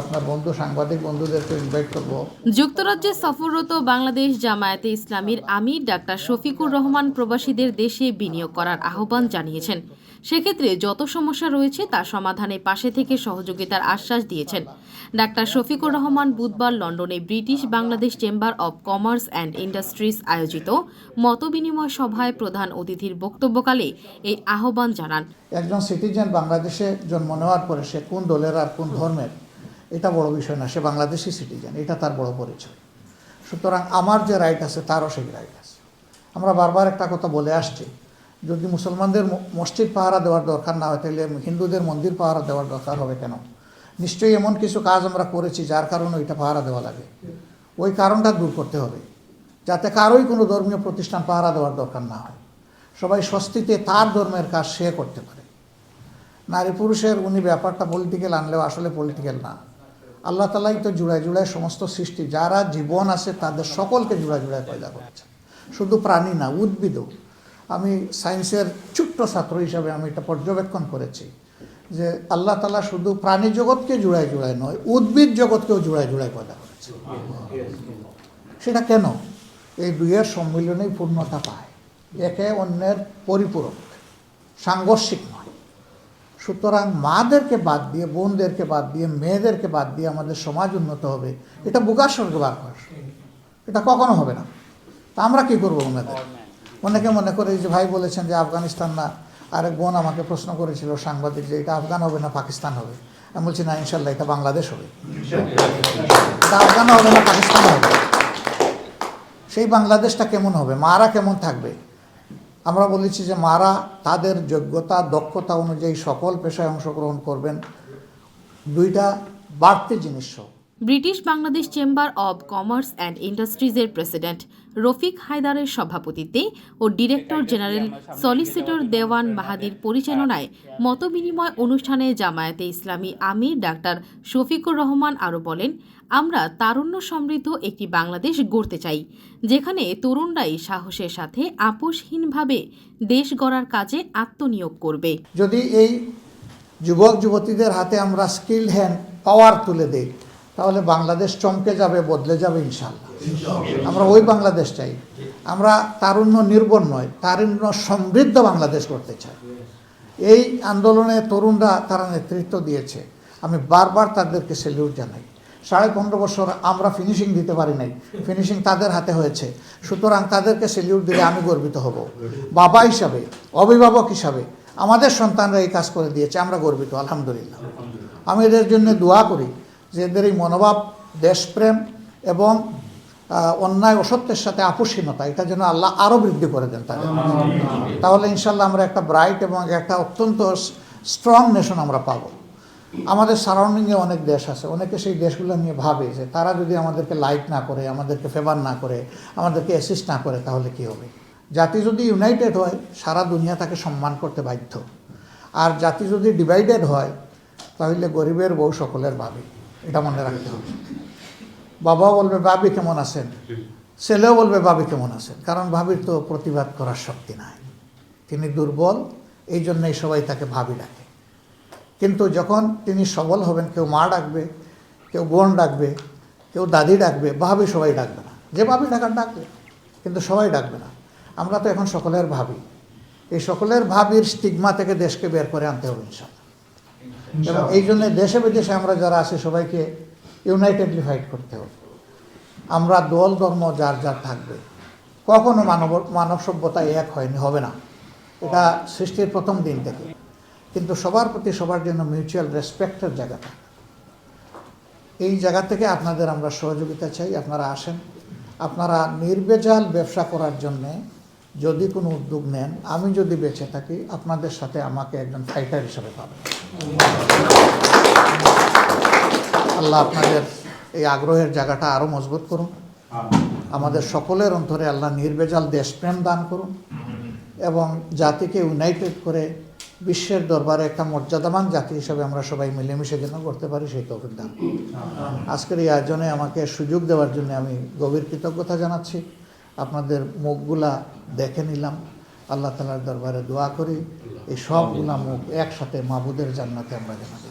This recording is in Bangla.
আপনার বন্ধু সাংবাদিক বন্ধুদেরকে ইনভাইট করব। যুক্তরাজ্যে সফররত বাংলাদেশ জামায়াতে ইসলামীর আমির ডাক্তার শফিকুর রহমান প্রবাসীদের দেশে বিনিয়োগ করার আহ্বান জানিয়েছেন। সেক্ষেত্রে যত সমস্যা রয়েছে তা সমাধানে পাশে থেকে সহযোগিতার আশ্বাস দিয়েছেন। ডাক্তার শফিকুর রহমান বুধবার লন্ডনে British Bangladesh chamber of commerce and industries আয়োজিত মতবিনিময় সভায় প্রধান অতিথির বক্তব্যকালে এই আহ্বান জানান। একজন সিটিজেন বাংলাদেশে জন্ম নেওয়ার পরে সে কোন দলের আর কোন ধর্মের? এটা বড় বিষয় না, সে বাংলাদেশি সিটিজেন এটা তার বড় পরিচয়। সুতরাং আমার যে রাইট আছে, তারও সেই রাইট আছে। আমরা বারবার একটা কথা বলে আসছি, যদি মুসলমানদের মসজিদ পাহারা দেওয়ার দরকার না হয়, তাহলে হিন্দুদের মন্দির পাহারা দেওয়ার দরকার হবে কেন? নিশ্চয়ই এমন কিছু কাজ আমরা করেছি যার কারণে ওইটা পাহারা দেওয়া লাগে। ওই কারণটা দূর করতে হবে, যাতে কারোই কোনো ধর্মীয় প্রতিষ্ঠান পাহারা দেওয়ার দরকার না হয়। সবাই স্বস্তিতে তার ধর্মের কাজ সে করতে পারে। নারী পুরুষের উনি ব্যাপারটা পলিটিক্যাল আনলেও আসলে পলিটিক্যাল না। আল্লাহ তালাই তো জুড়ায় জুড়ায় সমস্ত সৃষ্টি, যারা জীবন আছে তাদের সকলকে জুড়ায় জুড়ায় পয়দা করেছে শুধু প্রাণী না উদ্ভিদও আমি সায়েন্সের ছোট্ট ছাত্র হিসাবে আমি এটা পর্যবেক্ষণ করেছি যে আল্লাহ তালা শুধু প্রাণী জগৎকে জুড়ায় জুড়ায় নয়, উদ্ভিদ জগৎকেও জুড়ায় জুড়ায় পয়দা করেছে সেটা কেন? এই দুইয়ের সম্মিলনেই পূর্ণতা পায়, একে অন্যের পরিপূরক, সাংঘর্ষিক নয়। সুতরাং মাদেরকে বাদ দিয়ে, বোনদেরকে বাদ দিয়ে, মেয়েদেরকে বাদ দিয়ে আমাদের সমাজ উন্নত হবে। এটা বুকার স্বর্গে বার করা। এটা কখনো হবে না। তা আমরা কি করব ওনাদের? অনেকে মনে করে যে ভাই বলেছেন যে আফগানিস্তান না। আরেক বোন আমাকে প্রশ্ন করেছিল সাংবাদিক যে এটা আফগান হবে না, পাকিস্তান হবে। আমি বলছি, না, ইনশাল্লাহ, এটা বাংলাদেশ হবে। এটা আফগান হবে না, পাকিস্তান হবে। সেই বাংলাদেশটা কেমন হবে? মারা কেমন থাকবে? আমরা বলেছি যে মারা তাদের যোগ্যতা, দক্ষতা অনুযায়ী সকল পেশায় অংশগ্রহণ করবেন দুইটা বাড়তি জিনিস সহ। British Bangladesh chamber of commerce and ইন্ডাস্ট্রিজের president Rafiq হায়দারের সভাপতিত্বে ও ডিরেক্টর জেনারেল সলিসিটর দেওয়ান মাহাদির পরিচালনায় মতবিনিময় অনুষ্ঠানে জামায়াতে ইসলামী আমির ডাক্তার শফিকুর রহমান আরও বলেন, আমরা তারুণ্য সমৃদ্ধ একটি বাংলাদেশ গড়তে চাই, যেখানে তরুণরাই সাহসের সাথে আপোষহীনভাবে দেশ গড়ার কাজে আত্মনিয়োগ করবে। যদি এই যুবক যুবতীদের হাতে আমরা স্কিল হ্যান্ড পাওয়ার তুলে দিই তাহলে বাংলাদেশ চমকে যাবে, বদলে যাবে ইনশাল্লাহ। আমরা ওই বাংলাদেশ চাই আমরা তারুণ্য নির্ভর নয়, তারুণ্য সমৃদ্ধ বাংলাদেশ করতে চাই। এই আন্দোলনে তরুণরা তারা নেতৃত্ব দিয়েছে। আমি বারবার তাদেরকে সেলিউট জানাই। সাড়ে পনেরো বছর আমরা ফিনিশিং দিতে পারি নাই। ফিনিশিং তাদের হাতে হয়েছে। সুতরাং তাদেরকে সেলিউট দিলে আমি গর্বিত হব। বাবা হিসাবে, অভিভাবক হিসাবে আমাদের সন্তানরা এই কাজ করে দিয়েছে, আমরা গর্বিত, আলহামদুলিল্লাহ। আমি এদের জন্য দোয়া করি। যে এদের এই মনোভাব, দেশপ্রেম এবং অন্যায় অসত্যের সাথে আপোষহীনতা, এটা যেন আল্লাহ আরও বৃদ্ধি করে দেন তাদের তাহলে ইনশাল্লাহ আমরা একটা ব্রাইট এবং একটা অত্যন্ত স্ট্রং নেশন আমরা পাবো। আমাদের সারাউন্ডিংয়ে অনেক দেশ আছে, অনেকে সেই দেশগুলো নিয়ে ভাবে যে তারা যদি আমাদেরকে লাইক না করে, আমাদেরকে ফেভার না করে, আমাদেরকে অ্যাসিস্ট না করে, তাহলে কি হবে? জাতি যদি ইউনাইটেড হয়, সারা দুনিয়া তাকে সম্মান করতে বাধ্য। আর জাতি যদি ডিভাইডেড হয়, তাহলে গরিবের বউ সকলের ভাবি। এটা মনে রাখতে হবে। বাবা বলবে বাবি কেমন আছেন? ছেলেও বলবে বাবি কেমন আছেন? কারণ ভাবির তো প্রতিবাদ করার শক্তি নাই। তিনি দুর্বল, এই জন্যই সবাই তাকে ভাবি ডাকে। কিন্তু যখন তিনি সবল হবেন, কেউ মা ডাকবে, কেউ বোন ডাকবে, কেউ দাদি ডাকবে, ভাবি সবাই ডাকবে না। যে ভাবি ডাকার ডাকবে, কিন্তু সবাই ডাকবে না। আমরা তো এখন সকলের ভাবি। এই সকলের ভাবির স্টিগমা থেকে দেশকে বের করে আনতে হবে ইনশাল্লাহ এবং এই জন্য দেশে বিদেশে আমরা যারা আছি সবাইকে ইউনাইটেডলি ফাইট করতে হবে। আমরা দল ধর্ম যার যার থাকবে। কখনো মানব মানব সভ্যতা এক হয়নি হবে না। এটা সৃষ্টির প্রথম দিন থেকে। কিন্তু সবার প্রতি সবার জন্য মিউচুয়াল রেসপেক্টের জায়গাটা এই জায়গা থেকে আপনাদের আমরা সহযোগিতা চাই। আপনারা আসেন। আপনারা নির্বেজাল ব্যবসা করার জন্যে যদি কোনো উদ্যোগ নেন আমি যদি বেঁচে থাকি আপনাদের সাথে আমাকে একজন ফাইটার হিসেবে পাবেন আল্লাহ আপনাদের এই আগ্রহের জায়গাটা আরও মজবুত করুন। আমাদের সকলের অন্তরে আল্লাহ নির্বেজাল দেশপ্রেম দান করুন এবং জাতিকে ইউনাইটেড করে বিশ্বের দরবারে একটা মর্যাদাবান জাতি হিসেবে আমরা সবাই মিলেমিশে যেন করতে পারি সেই তৌফিক দান আজকের এই আয়োজনে আমাকে সুযোগ দেওয়ার জন্য আমি গভীর কৃতজ্ঞতা জানাচ্ছি। আপনাদের মুখগুলা দেখে নিলাম। আল্লাহ তালার দরবারে দোয়া করি, এই সবগুলা মুখ একসাথে মাবুদের জান্নাতে আমরা জানাব